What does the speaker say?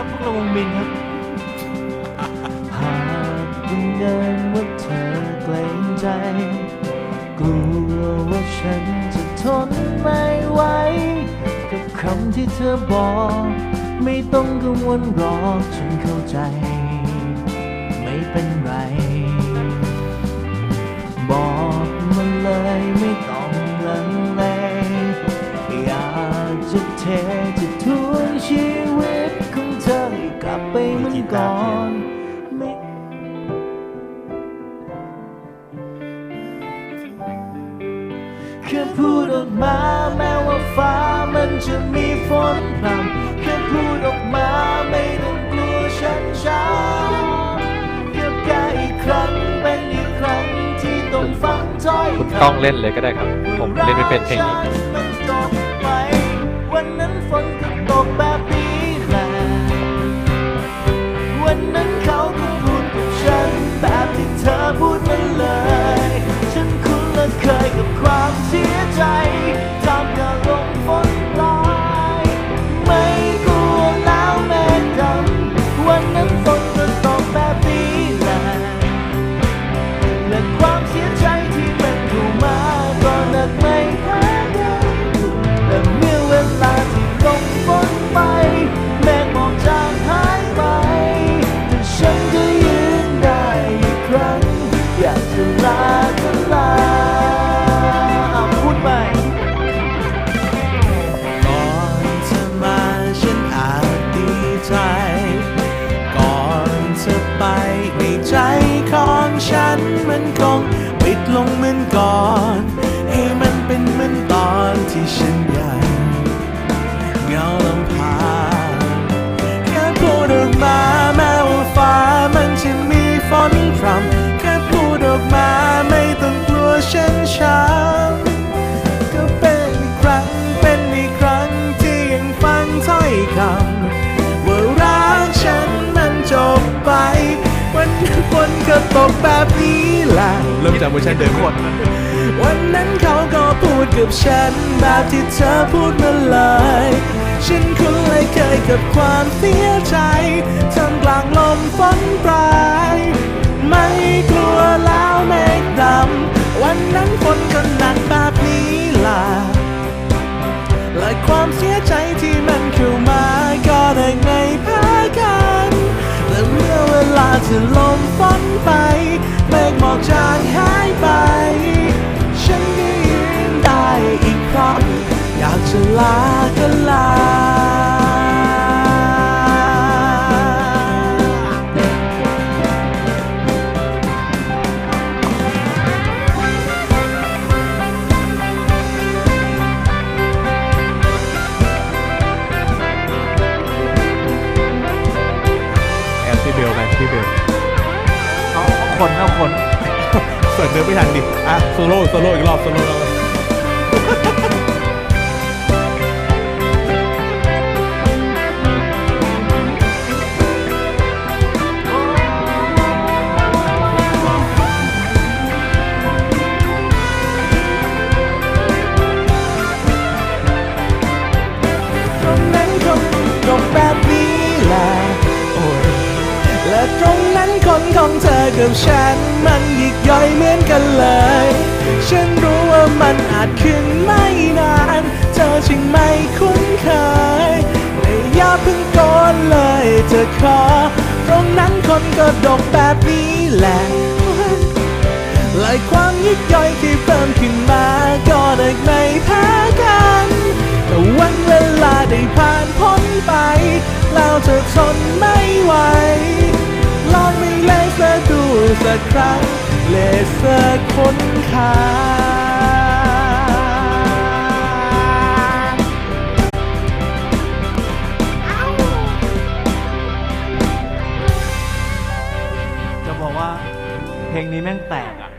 วงมินครับหากบังเอิญว่าเธอเกรงใจ กลัวว่าฉันจะทนไม่ไหวกับคำที่เธอบอก ไม่ต้องกังวลหรอกฉันเข้าใจ ไม่เป็นไร บอกมาเลยไม่ต้องลังเลอยากจะเท บไปเหมือนก่อนแค่พูดออกมาแม้ว่าฟ้ามันจะมีฝนพรำแค่พูดออกมาไม่ต้องกลัวฉันช้าแค่แค่อีกครั้งเป็นอีกครั้งที่ต้องฟังถ้อยคุณต้องเล่นเลยก็ได้ครับ ผมเล่นไม่เป็นเพลงนี้ วั ฉันมันคงปิดลงเหมือนก่อน ให้มันเป็นเหมือนตอนที่ฉัน แบบนี้แหละเริ่มจากเวอร์ชันเดิมก่อนวันนั้นเขาก็พูดกับฉัน แบบที่เธอพูดมาเลย ฉันคุ้นเลยเคยกับความเสียใจท่ามกลางลมฝนปลายไม่กลัวแล้วเมฆดำวันนั้นฝนก็หนักแบบนี้ล่ะและความเสียใจที่มันเข้ามาก็ได้ไม่แพ้กันแต่เมื่อเวลาที่ลมฝน คนเอาคน เปิดเนื้อไม่ทันดิ อะ โซโล่ โซโล่อีกรอบ โซโล่ กับฉันมันยิกย่อยเหมือนกันเลย ฉันรู้ว่ามันอาจขึ้นไม่นาน เธอจึงไม่คุ้นเคยและอย่าเพิ่งโกนเลยเธอขอ ตรงนั้นคนก็ดกแบบนี้แหละหลายความยิกย่อยที่เพิ่มขึ้นมาก็ได้ไม่แพ้ สักครั้งเลเซอร์ค้นคาจะบอกว่าเพลงนี้แม่งแตกอะ